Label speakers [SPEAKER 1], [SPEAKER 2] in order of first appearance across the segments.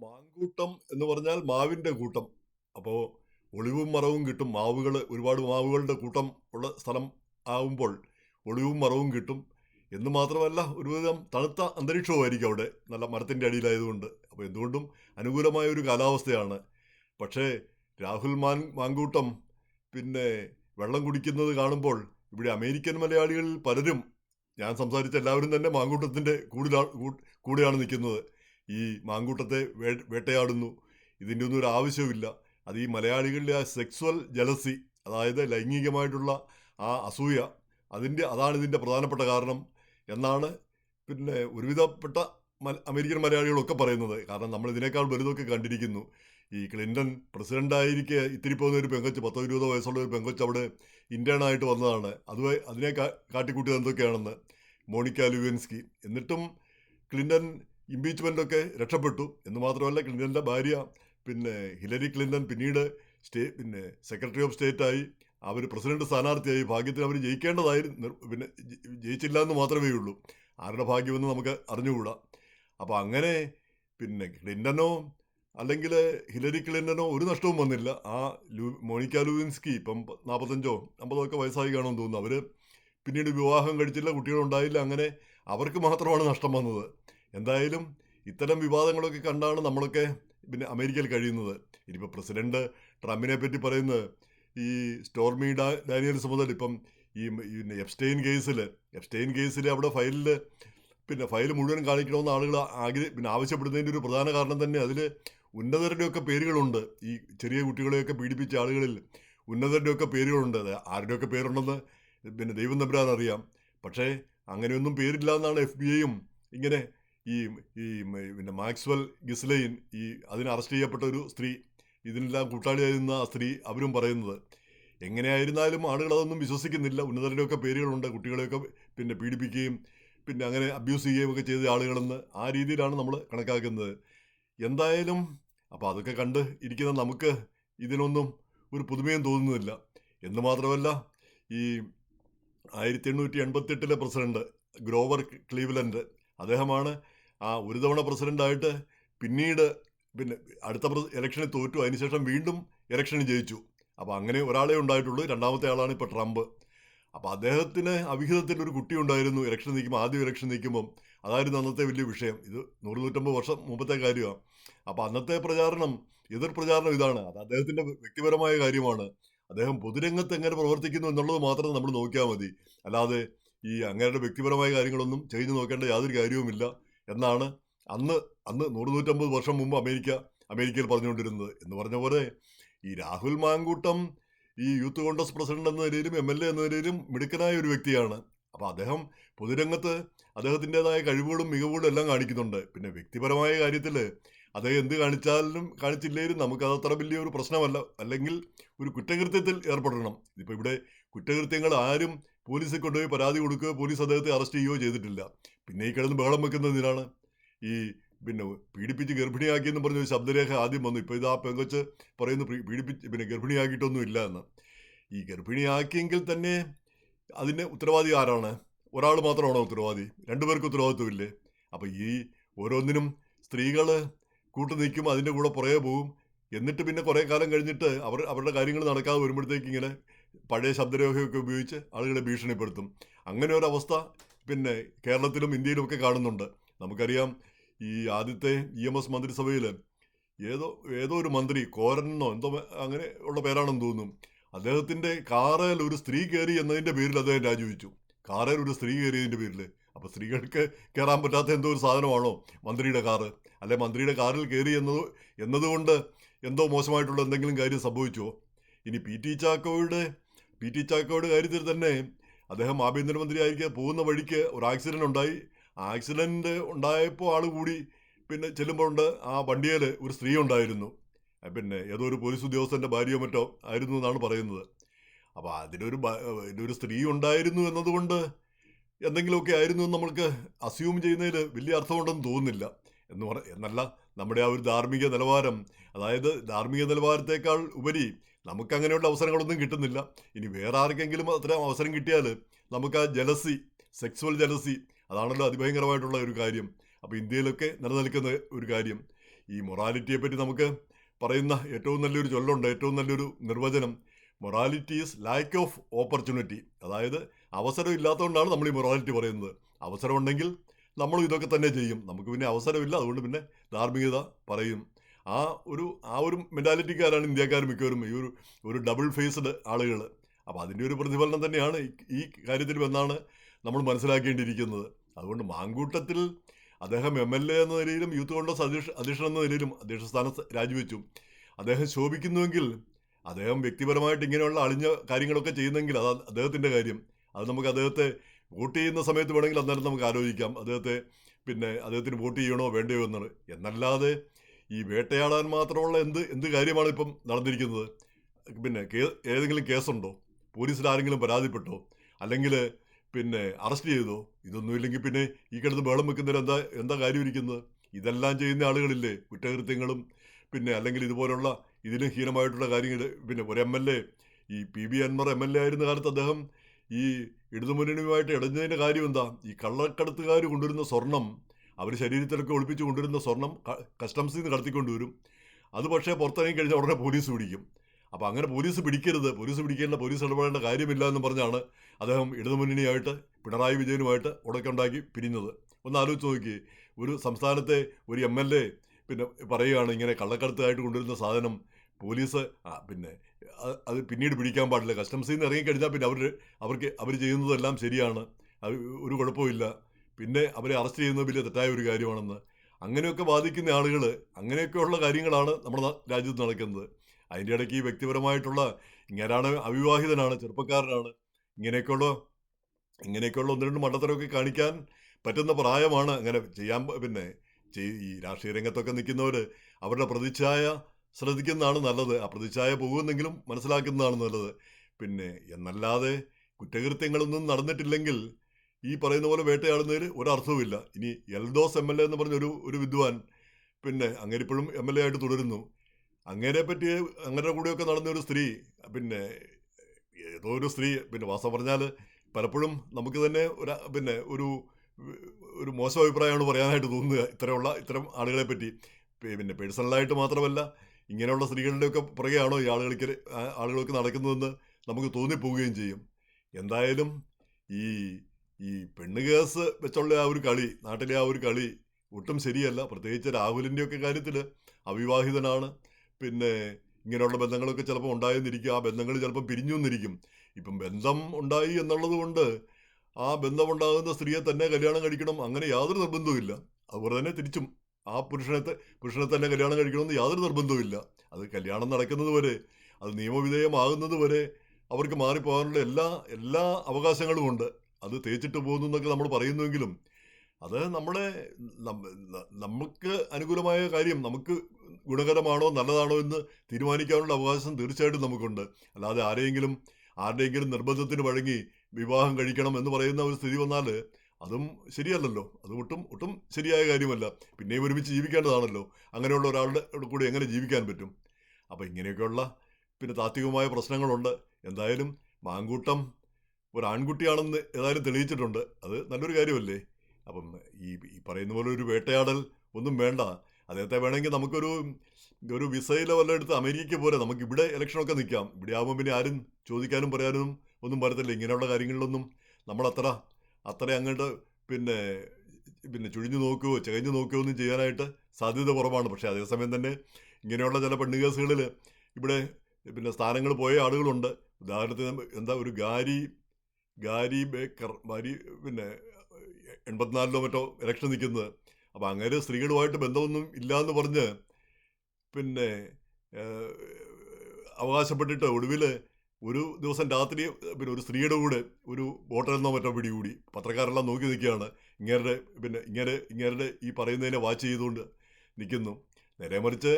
[SPEAKER 1] മാങ്കൂട്ടം എന്ന് പറഞ്ഞാൽ മാവിന്റെ കൂട്ടം. അപ്പോൾ ഒളിവും മറവും കിട്ടും. മാവുകൾ ഒരുപാട് മാവുകളുടെ കൂട്ടം ഉള്ള സ്ഥലം ആവുമ്പോൾ ഒളിവും മറവും കിട്ടും. എന്ന് മാത്രമല്ല ഒരുവിധം തണുത്ത അന്തരീക്ഷവുമായിരിക്കും അവിടെ. നല്ല മരത്തിന്റെ അടിയിലായതുകൊണ്ട്. അപ്പോൾ എന്തുകൊണ്ടും അനുകൂലമായ ഒരു കാലാവസ്ഥയാണ്. പക്ഷേ രാഹുൽ മാൻ മാങ്കൂട്ടം പിന്നെ വെള്ളം കുടിക്കുന്നത് കാണുമ്പോൾ ഇവിടെ അമേരിക്കൻ മലയാളികളിൽ പലരും ഞാൻ സംസാരിച്ച എല്ലാവരും തന്നെ മാങ്കൂട്ടത്തിന്റെ കൂടിലാ കൂടെയാണ് നിൽക്കുന്നത്. ഈ മാങ്കൂട്ടത്തെ വേ വേട്ടയാടുന്നു. ഇതിന്റെ ഒന്നും ഒരു ആവശ്യമില്ല അത് ഈ മലയാളികളിലെ ആ സെക്സ്വൽ ജലസി അതായത് ലൈംഗികമായിട്ടുള്ള ആ അസൂയ അതിന്റെ അതാണ് ഇതിന്റെ പ്രധാനപ്പെട്ട കാരണം എന്നാണ് പിന്നെ ഒരുവിധപ്പെട്ട അമേരിക്കൻ മലയാളികളൊക്കെ പറയുന്നത്. കാരണം നമ്മൾ ഇതിനേക്കാൾ വലുതൊക്കെ കണ്ടിരിക്കുന്നു. ഈ ക്ലിന്റൺ പ്രസിഡന്റായിരിക്കെ ഇത്തിരി പോകുന്ന ഒരു പെങ്കൊച്ച് പത്തോ ഇരുപതോ വയസ്സുള്ള ഒരു പെങ്കൊച്ച് അവിടെ ഇന്റേണായിട്ട് വന്നതാണ്. അത് അതിനെ കാട്ടിക്കൂട്ടിയത് എന്തൊക്കെയാണെന്ന്? Monica Lewinsky. എന്നിട്ടും ക്ലിന്റൺ ഇമ്പീച്ച്മെന്റൊക്കെ രക്ഷപ്പെട്ടു. എന്ന് മാത്രമല്ല ക്ലിന്റന്റെ ഭാര്യ പിന്നെ ഹിലരി ക്ലിന്റൺ പിന്നീട് സ്റ്റേ പിന്നെ സെക്രട്ടറി ഓഫ് സ്റ്റേറ്റായി. അവർ പ്രസിഡന്റ് സ്ഥാനാർത്ഥിയായി. ഭാഗ്യത്തിന് അവർ ജയിക്കേണ്ടതായിരുന്നു പിന്നെ ജയിച്ചില്ല എന്ന് മാത്രമേ ഉള്ളൂ. ആരുടെ ഭാഗ്യമെന്ന് നമുക്ക് അറിഞ്ഞുകൂടാ. അപ്പോൾ അങ്ങനെ പിന്നെ ക്ലിന്റനോ അല്ലെങ്കിൽ ഹിലരി ക്ലിന്റനോ ഒരു നഷ്ടവും വന്നില്ല. ആ ലൂ മോണിക്ക ലൂവിൻസ്കി ഇപ്പം നാൽപ്പത്തഞ്ചോ അമ്പതോ ഒക്കെ വയസ്സായി കാണുമെന്ന് തോന്നുന്നു. അവർ പിന്നീട് വിവാഹം കഴിച്ചില്ല കുട്ടികളുണ്ടായില്ല. അങ്ങനെ അവർക്ക് മാത്രമാണ് നഷ്ടം വന്നത്. എന്തായാലും ഇത്തരം വിവാദങ്ങളൊക്കെ കണ്ടാണ് നമ്മളൊക്കെ പിന്നെ അമേരിക്കയിൽ കഴിയുന്നത്. ഇനിയിപ്പോൾ പ്രസിഡന്റ് ട്രംപിനെ പറ്റി പറയുന്നത് ഈ സ്റ്റോർമി ഡാ ഡാനിയൽസ് മുതൽ ഇപ്പം ഈ പിന്നെ എഫ്സ്റ്റെയിൻ കേസിൽ എഫ്സ്റ്റെയിൻ കേസിൽ അവിടെ ഫയലിൽ പിന്നെ ഫയൽ മുഴുവൻ കാണിക്കണമെന്ന് ആളുകൾ ആഗ്രഹ പിന്നെ ആവശ്യപ്പെടുന്നതിന്റെ ഒരു പ്രധാന കാരണം തന്നെ അതിൽ ഉന്നതരുടെയൊക്കെ പേരുകളുണ്ട്. ഈ ചെറിയ കുട്ടികളെയൊക്കെ പീഡിപ്പിച്ച ആളുകളിൽ ഉന്നതരുടെയൊക്കെ പേരുകളുണ്ട്. അത് ആരുടെയൊക്കെ പേരുണ്ടെന്ന് പിന്നെ ദൈവം തമ്പുരാൻ അറിയാം. പക്ഷേ അങ്ങനെയൊന്നും പേരില്ല എന്നാണ് എഫ് ബി ഐയും ഇങ്ങനെ ഈ ഈ പിന്നെ മാക്സ്വൽ ഗിസ്ലൈൻ ഈ അതിന് അറസ്റ്റ് ചെയ്യപ്പെട്ട ഒരു സ്ത്രീ ഇതിനെല്ലാം കൂട്ടാളിയായിരുന്ന ആ സ്ത്രീ അവരും പറയുന്നത് എങ്ങനെയായിരുന്നാലും ആളുകൾ അതൊന്നും വിശ്വസിക്കുന്നില്ല. ഉന്നതരുടെയൊക്കെ പേരുകളുണ്ട് കുട്ടികളെയൊക്കെ പിന്നെ പീഡിപ്പിക്കുകയും പിന്നെ അങ്ങനെ അബ്യൂസ് ചെയ്യുകയും ഒക്കെ ചെയ്ത ആളുകളെന്ന് ആ രീതിയിലാണ് നമ്മൾ കണക്കാക്കുന്നത്. എന്തായാലും അപ്പോൾ അതൊക്കെ കണ്ട് ഇരിക്കുന്ന നമുക്ക് ഇതിനൊന്നും ഒരു പുതുമയും തോന്നുന്നില്ല. എന്ന് മാത്രമല്ല ഈ ആയിരത്തി എണ്ണൂറ്റി എൺപത്തെട്ടിലെ പ്രസിഡന്റ് ഗ്രോവർ ക്ലീവ്ലൻഡ് അദ്ദേഹമാണ് ആ ഒരു തവണ പ്രസിഡന്റായിട്ട് പിന്നീട് പിന്നെ അടുത്ത ഇലക്ഷനിൽ തോറ്റു. അതിനുശേഷം വീണ്ടും ഇലക്ഷനിൽ ജയിച്ചു. അപ്പോൾ അങ്ങനെ ഒരാളെ ഉണ്ടായിട്ടുള്ളൂ. രണ്ടാമത്തെ ആളാണ് ഇപ്പോൾ ട്രംപ്. അപ്പോൾ അദ്ദേഹത്തിന് അവിഹിതത്തിൽ ഒരു കുട്ടി ഉണ്ടായിരുന്നു. ഇലക്ഷൻ നിൽക്കുമ്പോൾ ആദ്യം ഇലക്ഷൻ നിൽക്കുമ്പം. അതായിരുന്നു അന്നത്തെ വലിയ വിഷയം. ഇത് നൂറ് നൂറ്റമ്പത് വർഷം മുമ്പത്തെ കാര്യമാണ്. അപ്പോൾ അന്നത്തെ പ്രചാരണം എതിർ പ്രചാരണം ഇതാണ്. അത് അദ്ദേഹത്തിന്റെ വ്യക്തിപരമായ കാര്യമാണ്. അദ്ദേഹം പൊതുരംഗത്ത് എങ്ങനെ പ്രവർത്തിക്കുന്നു എന്നുള്ളത് മാത്രം നമ്മൾ നോക്കിയാൽ മതി. അല്ലാതെ ഈ അങ്ങയുടെ വ്യക്തിപരമായ കാര്യങ്ങളൊന്നും ചെയ്തു നോക്കേണ്ട യാതൊരു കാര്യവുമില്ല. എന്നാണ് അന്ന് അന്ന് നൂറ് നൂറ്റമ്പത് വർഷം മുമ്പ് അമേരിക്ക അമേരിക്കയിൽ പറഞ്ഞുകൊണ്ടിരുന്നത്. എന്ന് പറഞ്ഞ പോലെ ഈ രാഹുൽ മാങ്കൂട്ടം ഈ യൂത്ത് കോൺഗ്രസ് പ്രസിഡന്റ് എന്ന നിലയിലും എം എൽ എ എന്ന നിലയിലും മിടുക്കനായ ഒരു വ്യക്തിയാണ്. അപ്പോൾ അദ്ദേഹം പൊതുരംഗത്ത് അദ്ദേഹത്തിന്റെതായ കഴിവുകളും മികവുകളും എല്ലാം കാണിക്കുന്നുണ്ട്. പിന്നെ വ്യക്തിപരമായ കാര്യത്തിൽ അദ്ദേഹം എന്ത് കാണിച്ചാലും കാണിച്ചില്ലെങ്കിലും നമുക്കത് അത്ര വലിയ ഒരു പ്രശ്നമല്ല. അല്ലെങ്കിൽ ഒരു കുറ്റകൃത്യത്തിൽ ഏർപ്പെടണം. ഇപ്പോൾ ഇവിടെ കുറ്റകൃത്യങ്ങൾ ആരും പോലീസിൽ കൊണ്ടുപോയി പരാതി കൊടുക്കുകയോ പോലീസ് അദ്ദേഹത്തെ അറസ്റ്റ് ചെയ്യുകയോ ചെയ്തിട്ടില്ല. പിന്നെ ഈ കിടന്ന് ബഹളം വെക്കുന്നതിനാണ് ഈ പിന്നെ പീഡിപ്പിച്ച് ഗർഭിണിയാക്കിയെന്ന് പറഞ്ഞ ഒരു ശബ്ദരേഖ ആദ്യം വന്നു. ഇപ്പോൾ ഇത് ആ പെങ്കൊച്ച് പറയുന്നു പീഡിപ്പിച്ച് പിന്നെ ഗർഭിണിയാക്കിയിട്ടൊന്നും ഇല്ല എന്ന്. ഈ ഗർഭിണിയാക്കിയെങ്കിൽ തന്നെ അതിന് ഉത്തരവാദി ആരാണ്? ഒരാൾ മാത്രമാണോ ഉത്തരവാദി? രണ്ടുപേർക്ക് ഉത്തരവാദിത്വമില്ലേ? അപ്പോൾ ഈ ഓരോന്നിനും സ്ത്രീകൾ കൂട്ടു നിൽക്കും അതിന്റെ കൂടെ പുറകെ പോകും. എന്നിട്ട് പിന്നെ കുറേ കാലം കഴിഞ്ഞിട്ട് അവർ അവരുടെ കാര്യങ്ങൾ നടക്കാതെ വരുമ്പോഴത്തേക്ക് ഇങ്ങനെ പഴയ ശബ്ദരേഖയൊക്കെ ഉപയോഗിച്ച് ആളുകളെ ഭീഷണിപ്പെടുത്തും. അങ്ങനെ ഒരു അവസ്ഥ പിന്നെ കേരളത്തിലും ഇന്ത്യയിലും ഒക്കെ കാണുന്നുണ്ട്. നമുക്കറിയാം ഈ ആദ്യത്തെ ഇ എം എസ് മന്ത്രിസഭയിൽ ഏതോ ഏതോ ഒരു മന്ത്രി കോരനെന്നോ എന്തോ അങ്ങനെ ഉള്ള പേരാണെന്ന് തോന്നുന്നു. അദ്ദേഹത്തിന്റെ കാറിൽ ഒരു സ്ത്രീ കയറി എന്നതിന്റെ പേരിൽ അദ്ദേഹം രാജിവെച്ചു. കാറിൽ ഒരു സ്ത്രീ കയറിയതിന്റെ പേരിൽ അപ്പോൾ സ്ത്രീകൾക്ക് കയറാൻ പറ്റാത്ത എന്തോ ഒരു സാധനമാണോ മന്ത്രിയുടെ കാറ്? അല്ലെ മന്ത്രിയുടെ കാറിൽ കയറി എന്നത് എന്നതുകൊണ്ട് എന്തോ മോശമായിട്ടുള്ള എന്തെങ്കിലും കാര്യം സംഭവിച്ചോ? ഇനി പി ടി ചാക്കോയുടെ പി ടി ചാക്കോയുടെ കാര്യത്തിൽ തന്നെ അദ്ദേഹം ആഭ്യന്തരമന്ത്രി ആയിരിക്കെ പോകുന്ന വഴിക്ക് ഒരു ആക്സിഡന്റ് ഉണ്ടായി. ആക്സിഡന്റ് ഉണ്ടായപ്പോൾ ആൾ കൂടി പിന്നെ ചെല്ലുമ്പോഴുണ്ട് ആ വണ്ടിയിൽ ഒരു സ്ത്രീ ഉണ്ടായിരുന്നു. പിന്നെ ഏതോ ഒരു പോലീസ് ഉദ്യോഗസ്ഥന്റെ ഭാര്യയോ മറ്റോ ആയിരുന്നു എന്നാണ് പറയുന്നത്. അപ്പോൾ അതിലൊരു ഇതിലൊരു സ്ത്രീ ഉണ്ടായിരുന്നു എന്നതുകൊണ്ട് എന്തെങ്കിലുമൊക്കെ ആയിരുന്നു എന്ന് നമ്മൾക്ക് അസ്യൂം ചെയ്യുന്നതിൽ വലിയ അർത്ഥമുണ്ടെന്ന് തോന്നുന്നില്ല. എന്ന് പറ എന്നല്ല നമ്മുടെ ആ ഒരു ധാർമ്മിക നിലവാരം അതായത് ധാർമ്മിക നിലവാരത്തേക്കാൾ ഉപരി നമുക്ക് അങ്ങനെയുള്ള അവസരങ്ങളൊന്നും കിട്ടുന്നില്ല. ഇനി വേറെ ആർക്കെങ്കിലും അത്തരം അവസരം കിട്ടിയാൽ നമുക്ക് ആ ജലസി സെക്സ്വൽ ജലസി അതാണല്ലോ അതിഭയങ്കരമായിട്ടുള്ള ഒരു കാര്യം. അപ്പോൾ ഇന്ത്യയിലൊക്കെ നിലനിൽക്കുന്ന ഒരു കാര്യം. ഈ മൊറാലിറ്റിയെ പറ്റി നമുക്ക് പറയുന്ന ഏറ്റവും നല്ലൊരു ചൊല്ലുണ്ട് ഏറ്റവും നല്ലൊരു നിർവചനം. Morality is lack of opportunity അതായത് അവസരം ഇല്ലാത്തതുകൊണ്ടാണ് നമ്മൾ ഈ മൊറാലിറ്റി പറയുന്നത്. അവസരമുണ്ടെങ്കിൽ നമ്മളും ഇതൊക്കെ തന്നെ ചെയ്യും. നമുക്ക് പിന്നെ അവസരമില്ല. അതുകൊണ്ട് പിന്നെ ധാർമ്മികത പറയും. ആ ഒരു ആ ഒരു മെന്റാലിറ്റിക്കാരാണ് ഇന്ത്യക്കാർ മിക്കവരും. ഈ ഒരു ഒരു ഡബിൾ ഫേസ്ഡ് ആളുകൾ അപ്പോൾ അതിന്റെ ഒരു പ്രതിഫലനം തന്നെയാണ് ഈ- കാര്യത്തിൽ എന്നാണ് നമ്മൾ മനസ്സിലാക്കേണ്ടിയിരിക്കുന്നത്. അതുകൊണ്ട് മാങ്കൂട്ടത്തിൽ അദ്ദേഹം എം എൽ എ എന്ന നിലയിലും യൂത്ത് കോൺഗ്രസ് അധ്യക്ഷ അധ്യക്ഷൻ എന്ന നിലയിലും അധ്യക്ഷ സ്ഥാനം രാജിവെച്ചു. അദ്ദേഹം ശോഭിക്കുന്നുവെങ്കിൽ അദ്ദേഹം വ്യക്തിപരമായിട്ട് ഇങ്ങനെയുള്ള അളിഞ്ഞ കാര്യങ്ങളൊക്കെ ചെയ്യുന്നെങ്കിൽ അത് അദ്ദേഹത്തിന്റെ കാര്യം. അത് നമുക്ക് അദ്ദേഹത്തെ വോട്ട് ചെയ്യുന്ന സമയത്ത് വേണമെങ്കിൽ അന്നേരം നമുക്ക് ആലോചിക്കാം. അദ്ദേഹത്തെ പിന്നെ അദ്ദേഹത്തിന് വോട്ട് ചെയ്യണോ വേണ്ടയോ എന്നത് എന്നല്ലാതെ ഈ വേട്ടയാടാൻ മാത്രമുള്ള എന്ത് എന്ത് കാര്യമാണ് ഇപ്പം നടന്നിരിക്കുന്നത്? പിന്നെ ഏതെങ്കിലും കേസുണ്ടോ? പോലീസിൽ ആരെങ്കിലും പരാതിപ്പെട്ടോ? അല്ലെങ്കിൽ പിന്നെ അറസ്റ്റ് ചെയ്തോ? ഇതൊന്നും ഇല്ലെങ്കിൽ പിന്നെ ഈ കിടന്ന് ബഹളം വെക്കുന്നതിന് എന്താ എന്താ കാര്യം ഇരിക്കുന്നത്? ഇതെല്ലാം ചെയ്യുന്ന ആളുകളില്ലേ? കുറ്റകൃത്യങ്ങളും പിന്നെ അല്ലെങ്കിൽ ഇതുപോലുള്ള ഇതിലും ഹീനമായിട്ടുള്ള കാര്യങ്ങൾ. പിന്നെ ഒരു എം എൽ എ ഈ P B Anvar M L A ആയിരുന്ന കാലത്ത് അദ്ദേഹം ഈ ഇടതുമുന്നണിയുമായിട്ട് ഇടഞ്ഞതിന്റെ കാര്യം എന്താ? ഈ കള്ളക്കടത്തുകാർ കൊണ്ടുവരുന്ന സ്വർണം അവർ ശരീരത്തിലൊക്കെ ഒളിപ്പിച്ച് കൊണ്ടുവരുന്ന സ്വർണം കസ്റ്റംസിൽ നിന്ന് കടത്തിക്കൊണ്ടുവരും. അത് പക്ഷേ പുറത്തിറങ്ങി കഴിഞ്ഞാൽ ഉടനെ പോലീസ് പിടിക്കും. അപ്പോൾ അങ്ങനെ പോലീസ് പിടിക്കരുത്. പോലീസ് പിടിക്കേണ്ട പോലീസ് ഇടപെടേണ്ട കാര്യമില്ല എന്ന് പറഞ്ഞാണ് അദ്ദേഹം ഇടതുമുന്നണിയായിട്ട് പിണറായി വിജയനുമായിട്ട് ഉടക്കുണ്ടാക്കി പിരിഞ്ഞത്. ഒന്ന് ആലോചിച്ച് നോക്കി ഒരു സംസ്ഥാനത്തെ ഒരു എം എൽ എ പിന്നെ പറയുകയാണ് ഇങ്ങനെ കള്ളക്കടത്തായിട്ട് കൊണ്ടുവരുന്ന സാധനം പോലീസ് പിന്നെ അത് പിന്നീട് പിടിക്കാൻ പാടില്ല. കസ്റ്റംസിൽ നിന്ന് ഇറങ്ങിക്കഴിഞ്ഞാൽ പിന്നെ അവർ അവർക്ക് അവർ ചെയ്യുന്നതെല്ലാം ശരിയാണ്. ഒരു കുഴപ്പമില്ല പിന്നെ അവരെ അറസ്റ്റ് ചെയ്യുന്നത് വലിയ തെറ്റായ ഒരു കാര്യമാണെന്ന്. അങ്ങനെയൊക്കെ ബാധിക്കുന്ന ആളുകൾ അങ്ങനെയൊക്കെയുള്ള കാര്യങ്ങളാണ് നമ്മുടെ രാജ്യത്ത് നടക്കുന്നത്. അതിന്റെ ഇടയ്ക്ക് വ്യക്തിപരമായിട്ടുള്ള ഇങ്ങനെയാണ് അവിവാഹിതനാണ് ചെറുപ്പക്കാരനാണ്. ഇങ്ങനെയൊക്കെയുള്ള ഇങ്ങനെയൊക്കെയുള്ള ഒന്ന് രണ്ട് മണ്ടത്തരമൊക്കെ കാണിക്കാൻ പറ്റുന്ന പ്രായമാണ് അങ്ങനെ ചെയ്യാൻ പിന്നെ ഈ രാഷ്ട്രീയ രംഗത്തൊക്കെ നിൽക്കുന്നവർ അവരുടെ പ്രതിച്ഛായ ശ്രദ്ധിക്കുന്നതാണ് നല്ലത്. ആ പ്രതിച്ഛായ പോകുമെന്നെങ്കിലും മനസ്സിലാക്കുന്നതാണ് നല്ലത്. പിന്നെ എന്നല്ലാതെ കുറ്റകൃത്യങ്ങളൊന്നും നടന്നിട്ടില്ലെങ്കിൽ ഈ പറയുന്ന പോലെ വേട്ടയാടുന്നതിൽ ഒരർത്ഥവുമില്ല. ഇനി എൽദോസ് എം എൽ എ എന്ന് പറഞ്ഞൊരു ഒരു വിദ്വാൻ പിന്നെ അങ്ങനെ ഇപ്പോഴും എം എൽ എ ആയിട്ട് തുടരുന്നു. അങ്ങനെ പറ്റി അങ്ങനെ കൂടെയൊക്കെ നടന്ന ഒരു സ്ത്രീ പിന്നെ ഏതോ ഒരു സ്ത്രീ പിന്നെ വാസം പറഞ്ഞാൽ പലപ്പോഴും നമുക്ക് തന്നെ ഒരു പിന്നെ ഒരു ഒരു മോശം അഭിപ്രായമാണ് പറയാനായിട്ട് തോന്നുക ഇത്തരമുള്ള ഇത്തരം ആളുകളെ പറ്റി. പിന്നെ പേഴ്സണലായിട്ട് മാത്രമല്ല ഇങ്ങനെയുള്ള സ്ത്രീകളുടെയൊക്കെ പുറകെയാണോ ഈ ആളുകൾക്ക് ആളുകളൊക്കെ നടക്കുന്നതെന്ന് നമുക്ക് തോന്നിപ്പോവുകയും ചെയ്യും. എന്തായാലും ഈ ഈ പെണ്ണ് കേസ് വെച്ചുള്ള ആ ഒരു കളി നാട്ടിലെ ആ ഒരു കളി ഒട്ടും ശരിയല്ല. പ്രത്യേകിച്ച് രാഹുലിന്റെയൊക്കെ കാര്യത്തിൽ അവിവാഹിതനാണ്. പിന്നെ ഇങ്ങനെയുള്ള ബന്ധങ്ങളൊക്കെ ചിലപ്പോൾ ഉണ്ടായെന്നിരിക്കും. ആ ബന്ധങ്ങൾ ചിലപ്പോൾ പിരിഞ്ഞു എന്നിരിക്കും ഇപ്പം ബന്ധം ഉണ്ടായി എന്നുള്ളത് കൊണ്ട് ആ ബന്ധമുണ്ടാകുന്ന സ്ത്രീയെ തന്നെ കല്യാണം കഴിക്കണം അങ്ങനെ യാതൊരു നിർബന്ധവുമില്ല അതുപോലെ തന്നെ തിരിച്ചും ആ പുരുഷനെ പുരുഷനെ തന്നെ കല്യാണം കഴിക്കണമെന്ന് യാതൊരു നിർബന്ധവുമില്ല അത് കല്യാണം നടക്കുന്നത് വരെ അത് നിയമവിധേയമാകുന്നത് വരെ അവർക്ക് മാറിപ്പോകാനുള്ള എല്ലാ എല്ലാ അവകാശങ്ങളും ഉണ്ട്. അത് തേച്ചിട്ട് പോകുന്നു എന്നൊക്കെ നമ്മൾ പറയുന്നുവെങ്കിലും അത് നമ്മുടെ നമുക്ക് അനുകൂലമായ കാര്യം നമുക്ക് ഗുണകരമാണോ നല്ലതാണോ എന്ന് തീരുമാനിക്കാനുള്ള അവകാശം തീർച്ചയായിട്ടും നമുക്കുണ്ട്. അല്ലാതെ ആരെയെങ്കിലും ആരുടെയെങ്കിലും നിർബന്ധത്തിന് വഴങ്ങി വിവാഹം കഴിക്കണം എന്ന് പറയുന്ന ഒരു സ്ഥിതി വന്നാൽ അതും ശരിയല്ലല്ലോ. അത് ഒട്ടും ഒട്ടും ശരിയായ കാര്യമല്ല. പിന്നെയും ഒരുമിച്ച് ജീവിക്കേണ്ടതാണല്ലോ. അങ്ങനെയുള്ള ഒരാളുടെ കൂടി എങ്ങനെ ജീവിക്കാൻ പറ്റും? അപ്പോൾ ഇങ്ങനെയൊക്കെയുള്ള പിന്നെ താത്വികമായ പ്രശ്നങ്ങളുണ്ട്. എന്തായാലും മാങ്കൂട്ടം ഒരു ആൺകുട്ടിയാണെന്ന് ഏതായാലും തെളിയിച്ചിട്ടുണ്ട്. അത് നല്ലൊരു കാര്യമല്ലേ? അപ്പം ഈ ഈ പറയുന്ന പോലെ ഒരു വേട്ടയാടൽ ഒന്നും വേണ്ട. അദ്ദേഹത്തെ വേണമെങ്കിൽ നമുക്കൊരു ഒരു വിസയിലെ വല്ലതും എടുത്ത് അമേരിക്കയ്ക്ക് പോരെ. നമുക്ക് ഇവിടെ ഇലക്ഷനൊക്കെ നിൽക്കാം. ഇവിടെ ആകുമ്പോൾ പിന്നെ ആരും ചോദിക്കാനും പറയാനും ഒന്നും പറയത്തില്ല ഇങ്ങനെയുള്ള കാര്യങ്ങളിലൊന്നും നമ്മളത്ര അത്ര അങ്ങോട്ട് പിന്നെ പിന്നെ ചുഴിഞ്ഞു നോക്കുകയോ ചകഞ്ഞു നോക്കുകയോ ഒന്നും ചെയ്യാനായിട്ട് സാധ്യത കുറവാണ്. പക്ഷേ അതേസമയം തന്നെ ഇങ്ങനെയുള്ള ചില പെണ്ണു കേസുകളിൽ ഇവിടെ പിന്നെ സ്ഥാനങ്ങൾ പോയ ആളുകളുണ്ട്. ഉദാഹരണത്തിന് എന്താ ഒരു ഗാരി ഗാരി ബേക്കർ ഗാരി പിന്നെ എൺപത്തിനാലിലോ മറ്റോ ഇലക്ഷൻ നിൽക്കുന്നത്. അപ്പോൾ അങ്ങനെ സ്ത്രീകളുമായിട്ട് ബന്ധമൊന്നും ഇല്ല എന്ന് പറഞ്ഞ് പിന്നെ അവകാശപ്പെട്ടിട്ട് ഒടുവിൽ ഒരു ദിവസം രാത്രി പിന്നെ ഒരു സ്ത്രീയുടെ കൂടെ ഒരു വോട്ടെഴുന്നോ മറ്റോ പിടികൂടി. പത്രക്കാരെല്ലാം നോക്കി നിൽക്കുകയാണ്. ഇങ്ങേരുടെ പിന്നെ ഇങ്ങനെ ഇങ്ങേരുടെ ഈ പറയുന്നതിനെ വാച്ച് ചെയ്തുകൊണ്ട് നിൽക്കുന്നു. നേരെ മറിച്ച്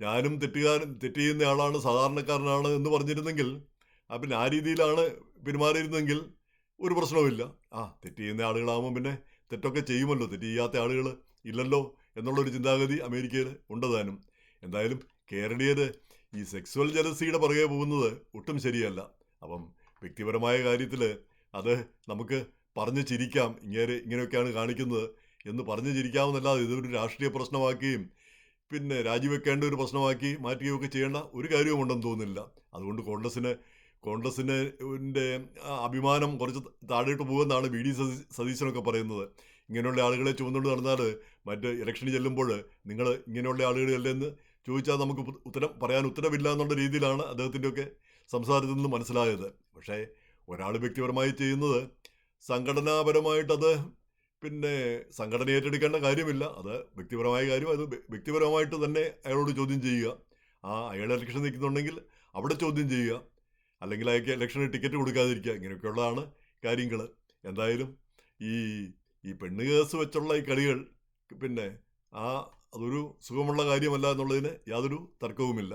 [SPEAKER 1] ഞാനും തെറ്റുകാരൻ തെറ്റ് ചെയ്യുന്ന ആളാണ് സാധാരണക്കാരനാണ് എന്ന് പറഞ്ഞിരുന്നെങ്കിൽ പിന്നെ ആ രീതിയിലാണ് പെരുമാറിയിരുന്നെങ്കിൽ ഒരു പ്രശ്നവുമില്ല. ആ തെറ്റ് ചെയ്യുന്ന ആളുകളാകുമ്പോൾ പിന്നെ തെറ്റൊക്കെ ചെയ്യുമല്ലോ. തെറ്റ് ചെയ്യാത്ത ആളുകൾ ഇല്ലല്ലോ എന്നുള്ളൊരു ചിന്താഗതി അമേരിക്കയിൽ ഉണ്ടതാനും എന്തായാലും കേരളീയർ ഈ സെക്സ്വൽ ജലസിയുടെ പുറകെ പോകുന്നത് ഒട്ടും ശരിയല്ല. അപ്പം വ്യക്തിപരമായ കാര്യത്തിൽ അത് നമുക്ക് പറഞ്ഞു ചിരിക്കാം. ഇങ്ങനെ ഇങ്ങനെയൊക്കെയാണ് കാണിക്കുന്നത് എന്ന് പറഞ്ഞു ചിരിക്കാമെന്നല്ലാതെ ഇതൊരു രാഷ്ട്രീയ പ്രശ്നമാക്കുകയും പിന്നെ രാജിവെക്കേണ്ട ഒരു പ്രശ്നമാക്കി മാറ്റുകയൊക്കെ ചെയ്യേണ്ട ഒരു കാര്യവുമുണ്ടെന്ന് തോന്നുന്നില്ല. അതുകൊണ്ട് കോൺഗ്രസ്സിന് കോൺഗ്രസ്സിന് ന്റെ അഭിമാനം കുറച്ച് താഴോട്ട് പോകുമെന്നാണ് വി ഡി സതീ സതീശനൊക്കെ പറയുന്നത്. ഇങ്ങനെയുള്ള ആളുകളെ ചുമന്നുകൊണ്ട് നടന്നാൽ മറ്റ് ഇലക്ഷന് ചെല്ലുമ്പോൾ നിങ്ങൾ ഇങ്ങനെയുള്ള ആളുകളല്ലേ എന്ന് ചോദിച്ചാൽ നമുക്ക് ഉത്തരം പറയാൻ ഉത്തരവില്ല എന്നുള്ള രീതിയിലാണ് അദ്ദേഹത്തിന്റെയൊക്കെ സംസാരത്തിൽ നിന്ന് മനസ്സിലായത്. പക്ഷേ ഒരാൾ വ്യക്തിപരമായി ചെയ്യുന്നത് സംഘടനാപരമായിട്ടത് പിന്നെ സംഘടന ഏറ്റെടുക്കേണ്ട കാര്യമില്ല. അത് വ്യക്തിപരമായ കാര്യം. അത് വ്യക്തിപരമായിട്ട് തന്നെ അയാളോട് ചോദ്യം ചെയ്യുക. ആ അയാൾ ഇലക്ഷൻ നിൽക്കുന്നുണ്ടെങ്കിൽ അവിടെ ചോദ്യം ചെയ്യുക. അല്ലെങ്കിൽ അയാൾക്ക് ഇലക്ഷന് ടിക്കറ്റ് കൊടുക്കാതിരിക്കുക ഇങ്ങനെയൊക്കെയുള്ളതാണ് കാര്യങ്ങൾ എന്തായാലും ഈ ഈ പെണ്ണ് കേസ് വെച്ചുള്ള ഈ കളികൾ പിന്നെ ആ അതൊരു സുഖമുള്ള കാര്യമല്ല എന്നുള്ളതിന് യാതൊരു തർക്കവുമില്ല.